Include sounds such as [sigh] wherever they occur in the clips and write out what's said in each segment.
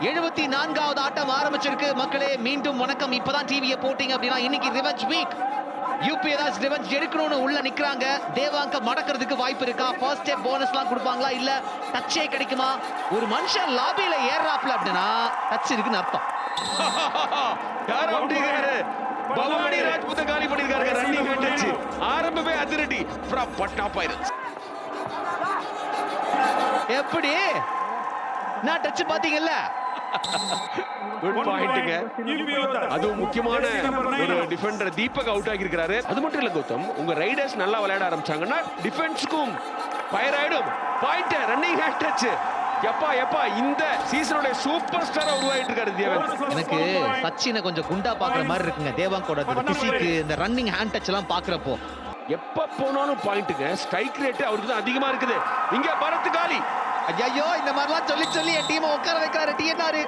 எழுபத்தி நான்காவது ஆட்டம் ஆரம்பிச்சிருக்கு. மக்களே மீண்டும் வணக்கம். இப்பதான் டிவியை போட்டீங்க அப்படின்னா இன்னைக்கு ரிவெஞ்ச் வீக் யூபி ஏதாச்சும் ரிவெஞ்ச் எடுக்கணும்னு உள்ள நிக்கிறாங்க. தேவாங்க மடக்கிறதுக்கு வாய்ப்பு இருக்கா? ஃபர்ஸ்ட் ஸ்டெப் போனஸ்லாம் கொடுப்பாங்களா? இல்ல டச்சே கிடைக்குமா? ஒரு மனுஷன் லாபியில ஏறாப்ல அப்படின்னா டச் இருக்குன்னு அர்த்தம். [laughs] யார் அப்படிங்கிறாரு பவானி ராஜ்புத்த காலி பண்ணிருக்காரு ரன்னிங் அடிச்சு ஆரம்பமே அதிரடி. ஃப்ரம் பட்னா பைரட்ஸ் எப்படி? நான் டச் பாத்தீங்கல்ல குட் பாயிண்ட்டுங்க அதுவும் முக்கியமான ஒரு டிஃபெண்டர் தீபக் அவுட் ஆகியிருக்கிறாரு. அது மட்டும் இல்ல கௌதம் உங்க ரைடர்ஸ் நல்லா விளையாட ஆரம்பிச்சாங்கன்னா டிஃபென்ஸ்க்கும் ஃபயர் ஆயிடும். பாயிண்ட் ரன்னிங் ஹேட் டச் எப்பா எப்பா இந்த சீசனோட சூப்பர் ஸ்டாரா உருவாயிட்டு இருக்காரு தேவன் எனக்கு சச்சினை கொஞ்சம் குண்டா பாக்குற மாதிரி இருக்குங்க. தேவாங்கோட பிசிக்கு இந்த ரன்னிங் ஹேண்ட் டச் எல்லாம் பாக்குறப்போ எப்ப போனாலும் பாயிண்ட்டுங்க ஸ்ட்ரைக் ரேட் அவருக்கு தான் அதிகமா இருக்குது. இங்க பரத் காலி. ஐயோ இந்த மாதிரிலாம் சொல்லி சொல்லி என் டீமை உட்கார வைக்கிறாரு. டிஎன்ஆர்.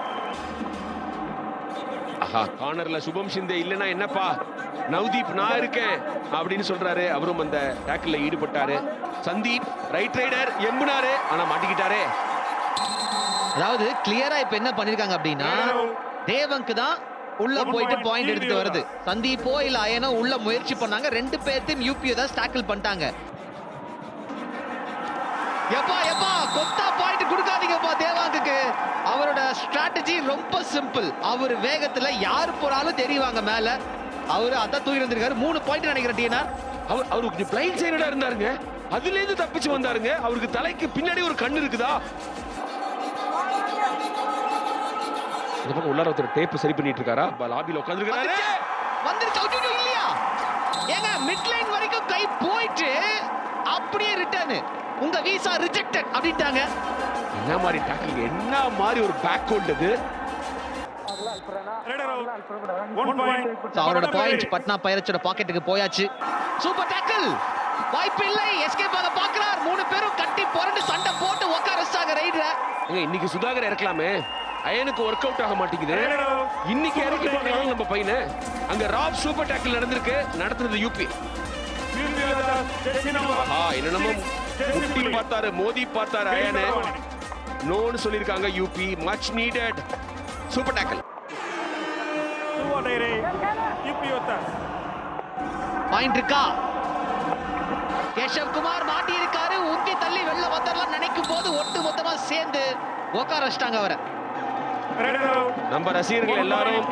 ஆஹா கார்னர்ல சுபம் சிந்தே இல்லனா என்னப்பா? நவ்தீப் நான் இருக்கேன் அப்படின்னு சொல்றாரு. அவரும் அந்த டேக்கிள்ல ஈடுபட்டாரு. சந்தீப் ரைட் ரைடர் எம்புனாரு. ஆனா மாட்டிக்கிட்டாரே. அதாவது கிளியரா இப்ப என்ன பண்ணிருக்காங்க அப்படின்னா தேவங்க்கு தான் உள்ள போயிட்டு பாயிண்ட் எடுத்துட்டு வருது. சந்தீப்போ இல்ல அயனோ உள்ள முயற்சி பண்ணாங்க. ரெண்டு பேர்த்தையும் யூபியை தான் ஸ்டாக்கிள் பண்ணிட்டாங்க. எப்பா எப்பா கொத்தா பாயிண்ட் கொடுக்காதீங்கப்பா தேவாங்குக்கு. அவரோட ஸ்ட்ராட்டஜி ரொம்ப சிம்பிள் அவர் வேகத்துல யார் போறாலும் தெரிவாங்க மேல. அவரு அதான் தூக்கி இருந்திருக்காரு மூணு பாயிண்ட் நினைக்கிறேன் டிஎன்ஆர். அவர் அவர் கொஞ்சம் பிளைண்ட் சைடா இருந்தாருங்க. அதுல இருந்து தப்பிச்சு வந்தாருங்க. அவருக்கு தலைக்கு பின்னாடி ஒரு கண்ணு இருக்குதா? இந்த பக்கம் உள்ளார ஒருத்தர் டேப் சரி பண்ணிட்டு இருக்காரா? லாபில உட்காந்துருக்காரு வந்துருச்சு? இல்லையா? ஏங்க மிட் லைன் வரைக்கும் கை போயிட்டு அப்படியே ரிட்டர்ன் உங்க வீசா ரிஜெக்டட் அப்படின்ட்டாங்க. என்ன மாதிரி டேக்கிள் என்ன மாதிரி ஒரு பேக் ஹோல்ட் அவரோட பாயிண்ட் பட்னா பைரட்ஸோட பாக்கெட்டுக்கு போயாச்சு. சூப்பர் டேக்கிள் வாய்ப்பு இல்லை எஸ்கேப் ஆக பார்க்கறார். மூணு பேரும் கட்டி புரண்டு சண்டை போட்டு உட்கார வச்சாங்க ரைட்ல இன்னைக்கு சுதாகர் இறக்கலாமே? அயனுக்கு ஒர்க் அவுட் ஆக மாட்டேங்குது. இன்னைக்கு இறக்கி பார்க்கலாம் நம்ம பையனை. அங்க ராப் சூப்பர் டேக்கிள் நடந்திருக்கு. நடத்துறது யூபி ஆ என்னென்னமோ முட்டி பார்த்தாரு மோதி பார்த்தாரு அயனு. நோன்னு சொல்லியிருக்காங்க UP much needed super tackle point இருக்கா? கேஷவ் குமார் மாட்டி இருக்காரு உந்தி தள்ளி வெளில வந்துடலாம் நினைக்கும் போது ஒட்டு மொத்தமா சேர்ந்து உட்கார வச்சிட்டாங்க அவரை. நம்ம ரசிகர்கள் எல்லாரும்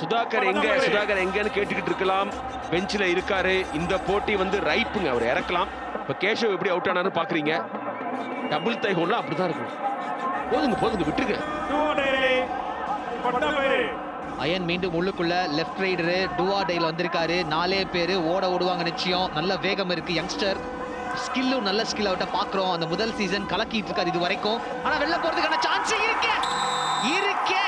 சுதாகர் எங்க? சுதாகர் எங்கன்னு கேட்டுக்கிட்டு இருக்கலாம். பெஞ்சில் இருக்காரு. இந்த போட்டி வந்து ரைப்புங்க அவர் இறக்கலாம். இப்ப கேஷவ் எப்படி அவுட் ஆனாரு பாக்குறீங்க? டபுள் தை ஹோல்னா அப்படிதான் இருக்கும். போதுங்க போதுங்க விட்டுருங்க. அயன் மீண்டும் உள்ளுக்குள்ள லெஃப்ட் ரைடரு டுவா டைல வந்திருக்காரு. நாலே பேர் ஓட ஓடுவாங்க நிச்சயம். நல்ல வேகம் இருக்கு யங்ஸ்டர் ஸ்கில்லும் நல்ல ஸ்கில் அவட்ட பாக்குறோம். அந்த முதல் சீசன் கலக்கிட்டு இருக்காரு இது வரைக்கும். ஆனா வெளில போறதுக்கான சான்ஸ் இருக்கே. இருக்கே.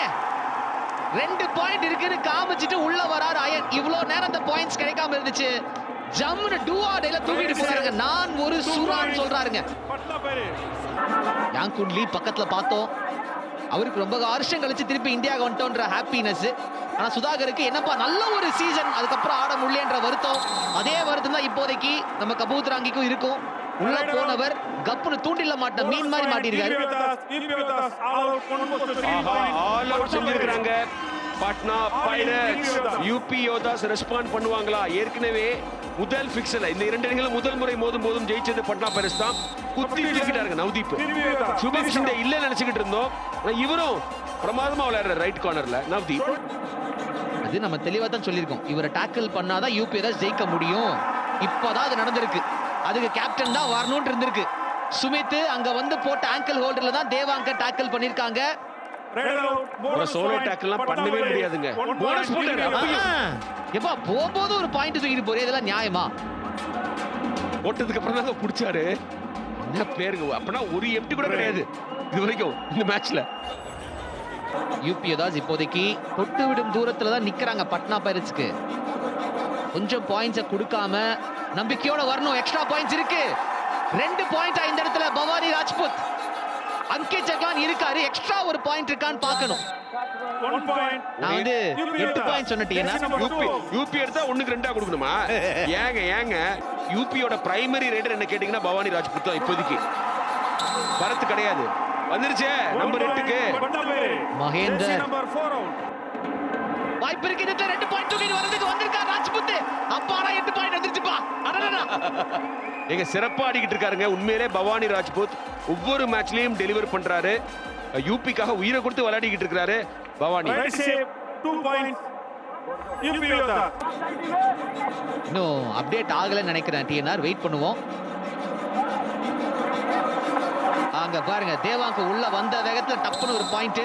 ரெண்டு பாயிண்ட் இருக்குன்னு காமிச்சிட்டு உள்ள வராரு அயன். இவ்வளவு நேரம் அந்த பாயிண்ட்ஸ் கிடைக்காம இருந்துச்சு. ஜம்முன்னு டுவா டைல தூக்கிட்டு போறாருங்க. நான் ஒரு சுறான்னு சொல்றாருங்க. யாங்குன்லி பக்கத்துல பார்த்தோம். அவருக்கு ரொம்ப வருஷம் கழிச்சு திருப்பி இந்தியாவுக்கு வந்துட்டோன்ற ஹாப்பினஸ் ஆனா சுதாகருக்கு என்னப்பா நல்ல ஒரு சீசன் அதுக்கப்புறம் ஆட முடியலன்ற வருத்தம். அதே வருத்தம் தான் இப்போதைக்கு நம்ம கபூத்ராங்கிக்கும் இருக்கும். உள்ள போனவர் கப்புன்னு தூண்டில மாட்ட மீன் மாதிரி மாட்டிருக்காரு Patna Pirates UP Yoddhas respond பண்ணுவாங்களா? ஏற்கனவே முதல் பிக்சல இந்த இரண்டு அணிகளும் முதல் முறை மோதும் போதும் ஜெயிச்சது பட்னா பைரட்ஸ் தான். குத்தி தூக்கிட்டாருங்க நவதீப். சுபம் சிண்டே இல்ல நினைச்சுக்கிட்டு இருந்தோம். ஆனா இவரும் பிரமாதமா விளையாடுற ரைட் கார்னர்ல நவதீப். அது நம்ம தெளிவா தான் சொல்லியிருக்கோம். இவரை டாக்கிள் பண்ணாதான் யூபிஎஸ் ஜெயிக்க முடியும். இப்பதான் அது நடந்திருக்கு. அதுக்கு கேப்டன் தான் வரணும்னு இருந்திருக்கு. சுமித் அங்க வந்து போட்ட ஆங்கிள் ஹோல்டர்ல தான் தேவாங்க டாக்கிள் பண்ணிருக்காங்க சோலோ டேக்கிள்லாம் பண்ணவே முடியாதுங்க. போனஸ். எப்பா போகும்போது ஒரு பாயிண்ட் தூக்கிட்டு போறே இதெல்லாம் நியாயமா? போட்டதுக்கு அப்புறம் தாங்க பிடிச்சாரு. என்ன பேருங்க அப்பனா ஒரு எம்டி கூட கிடையாது. இது வரைக்கும் இந்த மேட்ச்ல இப்போதைக்கு தொட்டு விடும் தூரத்துல தான் நிக்கிறாங்க பட்னா பைரட்ஸ்க்கு. கொஞ்சம் பாயிண்ட்ஸை கொடுக்காம நம்பிக்கையோட வரணும். எக்ஸ்ட்ரா பாயிண்ட்ஸ் இருக்கு. ரெண்டு பாயிண்ட் இந்த இடத்துல பவானி ராஜ்புத். அங்கித் ஜக்லான் இருக்காரு. எக்ஸ்ட்ரா ஒரு பாயிண்ட் இருக்கான்னு பார்க்கணும். நான் வந்து எட்டு பாயிண்ட் சொன்னீங்கன்னா யூபி யூபி எடுத்தா ஒண்ணுக்கு ரெண்டா கொடுக்கணுமா? [laughs] ஏங்க ஏங்க. யூபியோட பிரைமரி ரைடர் என்ன கேட்டீங்கன்னா பவானி தான் இப்போதைக்கு. பரத் கிடையாது. வந்துருச்சே நம்பர் எட்டுக்கு. மகேந்தர். நம்பர் ஃபோர் அவுட் வாய்ப்பு இருக்கு. இதுல ரெண்டு பாயிண்ட் தூக்கிட்டு வரதுக்கு வந்திருக்கார் ராஜ்புத் அப்பாடா எட்டு பாயிண்ட் வந்துருச்சுப்பா அடடடா. எங்க சிறப்பா ஆடிக்கிட்டு இருக்காருங்க. உண்மையிலே பவானி ராஜ்புத் ஒவ்வொரு மேட்ச்லயும் டெலிவர் பண்றாரு. யூபிக்காக உயிரை கொடுத்து விளையாடிக்கிட்டு இருக்காரு பவானி. இன்னும் அப்டேட் ஆகலைன்னு நினைக்கிறேன் டிஎன்ஆர் வெயிட் பண்ணுவோம். அங்க பாருங்க தேவாங்க உள்ள வந்த வேகத்துல டப்புன்னு ஒரு பாயிண்ட்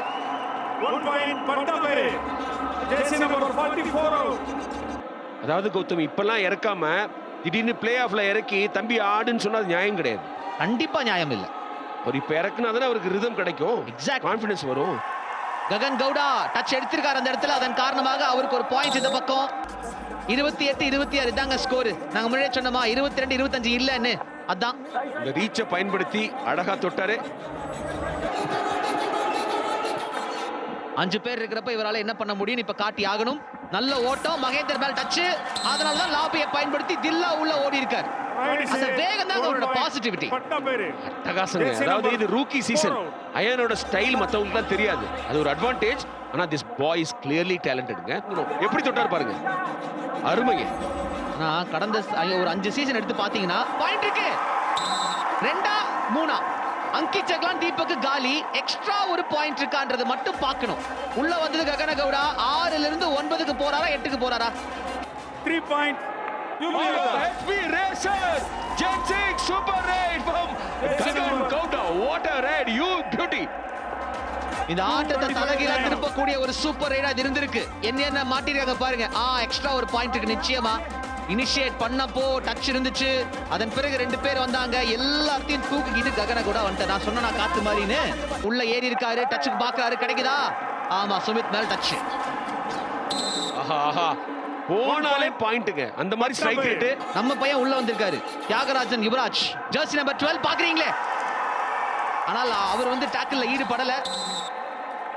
அதாவது கௌதம் இப்பெல்லாம் இறக்காம திடீர்னு பிளே ஆஃப்ல இறக்கி தம்பி ஆடுன்னு சொன்னா அது நியாயம் கிடையாது. கண்டிப்பா நியாயம் இல்ல. அவர் இப்ப இறக்குனா தானே அவருக்கு ரிதம் கிடைக்கும். Exact. கான்பிடன்ஸ் வரும். ககன் கவுடா டச் எடுத்திருக்காரு அந்த இடத்துல. அதன் காரணமாக அவருக்கு ஒரு பாயிண்ட் இந்த பக்கம். இருபத்தி எட்டு இருபத்தி ஆறு இதாங்க ஸ்கோர் நாங்க முன்னாடியே சொன்னோமா இருபத்தி ரெண்டு இருபத்தஞ்சு இல்லன்னு. அதான். இந்த ரீச்சை பயன்படுத்தி அழகா தொட்டாரு. அஞ்சு பேர் இருக்கிறப்ப இவரால என்ன பண்ண முடியும்? இப்ப காட்டி ஆகணும். நல்ல ஓட்டம். மகேந்தர் மேல் டச் அதனால தான் லாபியை பயன்படுத்தி தில்லா உள்ள ஓடி இருக்கார். அந்த வேகம் தான் அவரோட பாசிட்டிவிட்டி அட்டகாசங்க. அதாவது இது ரூக்கி சீசன் அயனோட ஸ்டைல் மத்தவங்களுக்கு தெரியாது. அது ஒரு அட்வான்டேஜ் ஆனா திஸ் பாய் இஸ் கிளியர்லி டேலண்டடுங்க எப்படி தொட்டார் பாருங்க. அருமைங்க. ஆனா கடந்த ஒரு அஞ்சு சீசன் எடுத்து பாத்தீங்கன்னா பாயிண்ட் இருக்கு. ரெண்டா மூணா. அங்கித் ஜக்லான் தீபக்கு காலி. எக்ஸ்ட்ரா ஒரு பாயிண்ட் இருக்கான்றது மட்டும் பார்க்கணும். உள்ள வந்தது ககன கவுடா. ஆறுல இருந்து ஒன்பதுக்கு போறாரா எட்டுக்கு போறாரா? Three point UP Yoddha HP Racer Gen 6 Super Raid from Gagan Gowda what a raid you beauty. இந்த ஆட்டத்தை தலைகீழா திருப்பக்கூடிய ஒரு சூப்பர் ரைடா இது இருந்திருக்கு. என்ன என்ன மாட்டிருக்காங்க பாருங்க. ஆ எக்ஸ்ட்ரா ஒரு பாயிண்ட் இருக்கு நிச்சயமா. இனிஷியேட் பண்ணப்போ டச் இருந்துச்சு. அதன் பிறகு ரெண்டு பேர் வந்தாங்க. எல்லாத்தையும் தூக்கிக்கிட்டு ககன கூட வந்துட்டேன். நான் சொன்ன நான் காத்து மாதிரின்னு உள்ள ஏறி இருக்காரு. டச்சுக்கு பாக்குறாரு. கிடைக்குதா? ஆமா சுமித் மேல் டச் ஆஹா ஆஹா. போனாலே பாயிண்ட்டுங்க அந்த மாதிரி ஸ்ட்ரைக் ரேட்டு நம்ம பையன் உள்ள வந்திருக்காரு. தியாகராஜன் யுவராஜ். ஜெர்சி நம்பர் 12 பாக்குறீங்களே? ஆனால் அவர் வந்து டாக்கிள்ல ஈடுபடல.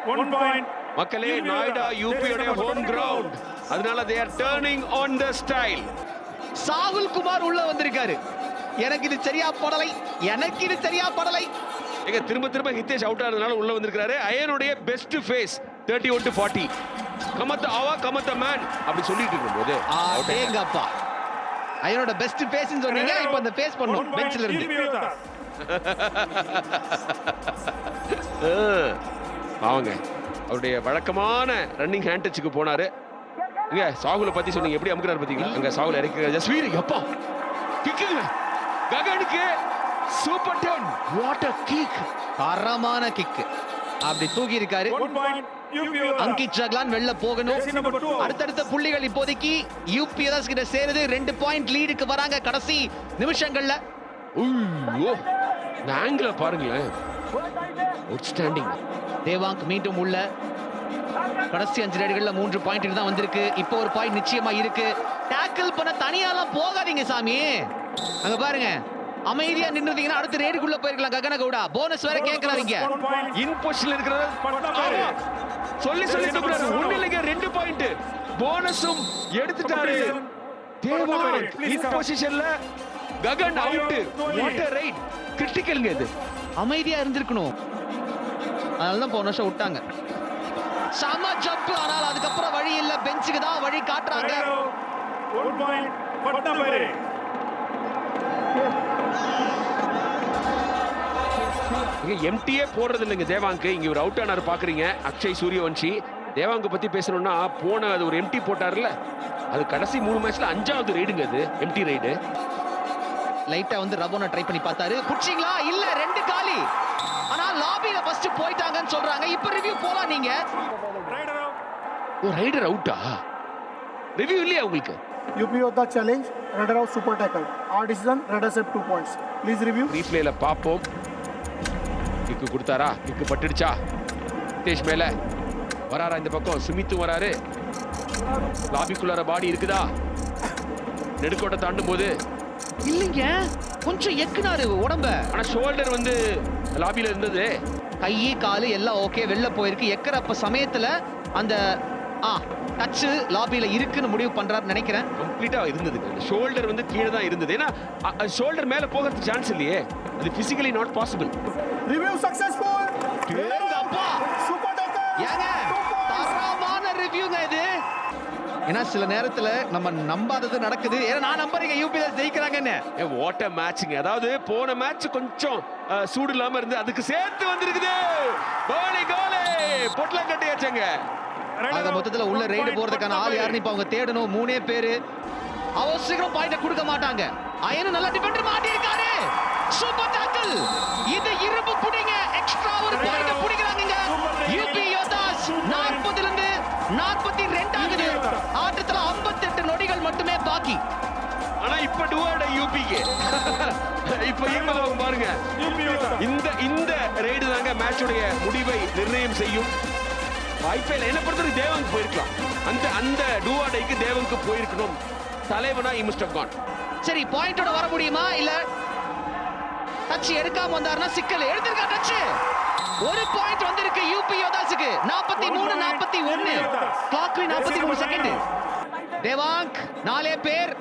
ஒன் பாயிண்ட் மக்களே நாய்டா யூபியோட ஹோம் கிரவுண்ட் அதனால they are turning on the style Sahul Kumar உள்ள வந்திருக்காரு. எனக்கு இது சரியா படலை. எனக்கு இது சரியா படலை. எங்க திரும்ப திரும்ப ஹிதேஷ் அவுட் ஆனதுனால உள்ள வந்திருக்காரு அயனுடைய best phase thirty one to forty கமத்த ஆவா கமத்த மேன் அப்படி சொல்லிட்டு இருக்கும்போது. ஏங்கப்பா. ஐயனோட பெஸ்ட் ஃபேஸ்னு சொன்னீங்க இப்போ அந்த ஃபேஸ் பண்ணும் பெஞ்ச்ல இருந்து. [laughs] பாவங்க. அவருடைய வழக்கமான ரன்னிங் ஹேண்ட் டச்சுக்கு போனாரு. இங்க சாகுல பத்தி சொன்னீங்க. எப்படி அமுக்குறாரு பாத்தீங்களா? அங்க சாகுல இறக்கி ஜஸ்வீர் எப்பா? கிக்குங்க ககனுக்கு super turn what a kick தரமான கிக் அப்படி தூக்கி இருக்காரு அங்கித் ஜக்லான் வெளில போகணும். அடுத்தடுத்த புள்ளிகள் இப்போதைக்கு யூபிஎஸ் கிட்ட சேருது. ரெண்டு பாயிண்ட் லீடுக்கு வராங்க கடைசி நிமிஷங்கள்ல. ஐயோ. இந்த ஆங்கிள பாருங்களேன். அவுட்ஸ்டாண்டிங் தேவாங்க் மீண்டும் உள்ள கடைசி அஞ்சு ரேடுகள்ல மூன்று பாயிண்ட் தான் வந்திருக்கு. இப்போ ஒரு பாயிண்ட் நிச்சயமா இருக்கு. டேக்கிள் பண்ண தனியாலாம் போகாதீங்க சாமி. அங்க பாருங்க. அமைதியா நின்னுட்டீங்கன்னா அடுத்த ரேடுக்குள்ள போயிருக்கலாம் ககன கவுடா. போனஸ் வேற கேக்குறாங்க இன் பொசிஷன்ல இருக்கிறது. சொல்லி சொல்லி தூக்குறாரு ஒண்ணு இல்லைங்க ரெண்டு பாயிண்ட் போனஸும் எடுத்துட்டாரு. தேவான் இன் பொசிஷன்ல Gagan out what a raid கிரிட்டிக்கல்ங்க இது. அமைதியா இருந்திருக்கணும். அதனால தான் போன வருஷம் விட்டாங்க. சம ஜம்ப் ஆனால் அதுக்கப்புறம் வழி இல்ல. பெஞ்சுக்கு தான் வழி காட்டுறாங்க. இங்க எம்டியே போடுறது இல்லைங்க தேவாங்க் இங்க ஒரு அவுட் ஆனார் பாக்குறீங்க. அக்ஷய் சூரியவன்ஷி தேவாங்க பத்தி பேசணும்னா போன அது ஒரு எம்டி போட்டார்ல. அது கடைசி மூணு மேட்ச்ல அஞ்சாவது ரைடுங்க அது. எம்டி ரைடு லைட்டா வந்து ரபோனா ட்ரை பண்ணி பார்த்தாரு. புடிச்சிங்களா இல்ல ரெண்டு காலி. லாபில ஃபர்ஸ்ட் போயிட்டாங்கன்னு சொல்றாங்க. இப்ப ரிவ்யூ போலாம் நீங்க. ரைடர் அவுட் ஓ ரைடர் அவுட்டா ரிவ்யூ இல்லையா உங்களுக்கு? UP Yoddha challenge, Radar out super tackle. Our decision, Radar set 2 points. Please review. ரீப்ளேல பார்ப்போம் கிக்கு கொடுத்தாரா? கிக்கு பட்டுடுச்சா? நிதேஷ் மேல. வராரா இந்த பக்கம்? சுமித்தும் வராரு. லாபிக்குள்ளார பாடி இருக்குதா? நெடுக்கோட்டை தாண்டும் போது இல்லைங்க. கொஞ்சம் எக்குனாரு உடம்ப. ஆனா ஷோல்டர் வந்து லாபில இருந்தது. கை காலு எல்லாம் ஓகே வெளில போயிருக்கு. எக்கறப்ப சமயத்துல அந்த ஆ டச் லாபில இருக்குன்னு முடிவு பண்றாருன்னு நினைக்கிறேன். கம்ப்ளீட்டா இருந்தது. ஷோல்டர் வந்து கீழே தான் இருந்தது. ஏன்னா ஷோல்டர் மேல போகிறதுக்கு சான்ஸ் இல்லையே. அது physically not possible Super Taker. ஏங்க தரமான ரிவ்யூங்க இது. ஏன்னா சில நேரத்துல நம்ம நம்பாதது நடக்குது. ஏன்னா நான் நம்புறீங்க யூபிஎல் ஜெயிக்கிறாங்கன்னு. ஓட்ட மேட்ச்ங்க அதாவது போன மேட்ச் கொஞ்சம் சூடு இல்லாம இருந்து அதுக்கு சேர்த்து வந்திருக்குது. கோலி கோலி. பொட்டலம் கட்டியாச்சுங்க. ஆக மொத்தத்துல உள்ள ரைடு போறதுக்கான ஆள் யாருன்னு இப்ப அவங்க தேடணும். மூணே பேரு. அவசரம் பாயிண்ட கொடுக்க மாட்டாங்க. அயனும் நல்ல டிஃபெண்டர் மாட்டி இருக்காரு சூப்பர் டாக்கிள் இது இரும்பு புடிங்க. எக்ஸ்ட்ரா ஒரு பாயிண்ட புடிக்கிறாங்க யூபி யோதாஸ் 40 இருந்து 42 ஆட்டத்துல 58 நொடிகள் மட்டுமே பாக்கி. ஆனா இப்ப டுவாட யூபிக்கு [laughs] இப்ப ஈக்குவல் பாருங்க. இந்த இந்த ரைடு தாங்க மேட்சுடைய முடிவை நிர்ணயம் செய்யும். வாய்ப்பே இல்லை. என்ன பொறுத்தவரை தேவனுக்கு போயிருக்கலாம். அந்த அந்த டூவாடைக்கு தேவனுக்கு போயிருக்கணும். தலைவனா இ மிஸ்டர் கான். சரி பாயிண்டோட வர முடியுமா? இல்ல டச் எடுக்காம வந்தாருன்னா சிக்கல். எடுத்திருக்கா டச் ஒரு பாயிண்ட் வந்திருக்கு யூபி யோதாஸுக்கு 43 மூணு நாற்பத்தி ஒன்னு. கிளாக்ல நாற்பத்தி மூணு செகண்ட் தேவாங்க் நாலே பேர்.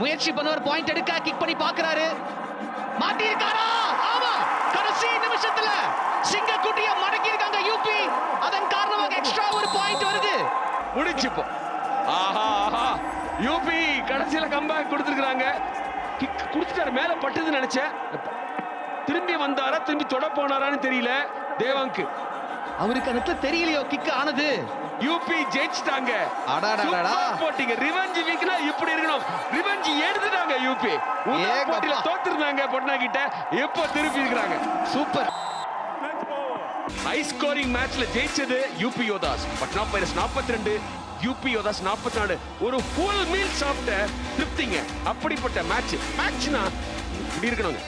முயற்சி பண்ணுவார் பாயிண்ட் எடுக்க கிக் பண்ணி பாக்குறாரு. மாட்டி இருக்காரா ஆமா கடைசி நிமிஷத்துல சிங்கக்குட்டிய மடக்கி இருக்காங்க யூபி அதன் காரணமாக எக்ஸ்ட்ரா ஒரு பாயிண்ட் வருது. முடிச்சு இப்போ ஆஹா ஆஹா. யூபி கடைசியில கம்பேக் கொடுத்துருக்காங்க கிக் கொடுத்துட்டாரு மேல பட்டதுன்னு நினைச்சேன். திரும்பி வந்தாரா திரும்பி தொட போனாரான்னு தெரியல. தேவாங்க் அவருக்கு அந்த தெரியலையோ கிக் ஆனது. யூபி ஜெயிச்சிட்டாங்க. போட்டிங்க. ரிவெஞ்ச் வீக்னா இப்படி இருக்கணும். ரிவெஞ்ச் எடுத்துட்டாங்க யூபி. போட்டியில தோத்துருந்தாங்க பொட்னா கிட்ட இப்போ திருப்பி இருக்கிறாங்க? சூப்பர் ஹை ஸ்கோரிங் மேட்ச்ல ஜெயிச்சது யூபி யோதாஸ் பட்னா பைரஸ் 42 ரெண்டு யூபி யோதாஸ் 44 நாலு ஒரு ஃபுல் மீல் சாப்பிட்ட திருப்திங்க. அப்படிப்பட்ட மேட்ச் மேட்ச்னா இப்படி இருக்கணுங்க.